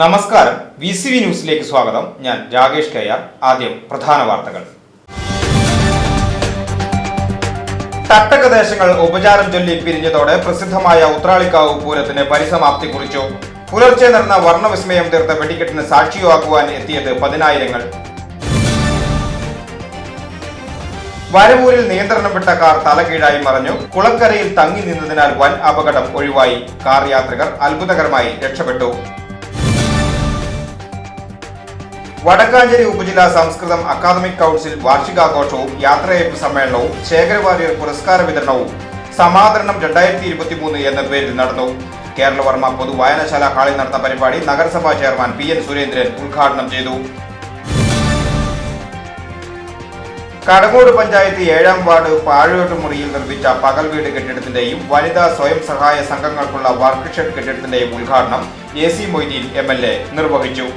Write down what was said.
നമസ്കാരം. V C V ന്യൂസിലേക്ക് സ്വാഗതം. ഞാൻ രാകേഷ് കെ ആർ ആദ്യം പ്രധാന വാർത്തകൾ. തട്ടകദേശങ്ങൾ ഉപചാരം ചൊല്ലി പിരിഞ്ഞതോടെ പ്രസിദ്ധമായ ഉത്രാളിക്കാവ് പൂരത്തിന് പരിസമാപ്തി കുറിച്ചു. പുലർച്ചെ നടന്ന വർണവിസ്മയം തീർത്ത വെടിക്കെട്ടിന് സാക്ഷിയാക്കുവാൻ എത്തിയത് പതിനായിരങ്ങൾ. വരവൂരിൽ നിയന്ത്രണം വിട്ട കാർ തലകീഴായി മറഞ്ഞു. കുളക്കരയിൽ തങ്ങി നിന്നതിനാൽ വൻ അപകടം ഒഴിവായി. കാർ യാത്രികർ അത്ഭുതകരമായി രക്ഷപ്പെട്ടു. വടക്കാഞ്ചേരി ഉപജില്ലാ സംസ്കൃതം അക്കാദമിക് കൗൺസിൽ വാർഷികാഘോഷവും യാത്രയയപ്പ് സമ്മേളനവും ശേഖരവാര്യർ പുരസ്കാര വിതരണവും സമാദരണം രണ്ടായിരത്തി ഇരുപത്തി മൂന്ന് എന്ന പേരിൽ നടന്നു. കേരളവർമ്മ പൊതു വായനശാല ഹാളിൽ നടന്ന പരിപാടി നഗരസഭാ ചെയർമാൻ പി എൻ സുരേന്ദ്രൻ ഉദ്ഘാടനം ചെയ്തു. കടങ്ങോട് പഞ്ചായത്ത് ഏഴാം വാർഡ് പാഴോട്ടുമുറിയിൽ നിർമ്മിച്ച പകൽ വീട് കെട്ടിടത്തിന്റെയും വനിതാ സ്വയം സഹായ സംഘങ്ങൾക്കുള്ള വർക്ക്ഷെഡ് കെട്ടിടത്തിന്റെയും ഉദ്ഘാടനം എ സി മൊയ്തീൻ എ നിർവഹിച്ചു.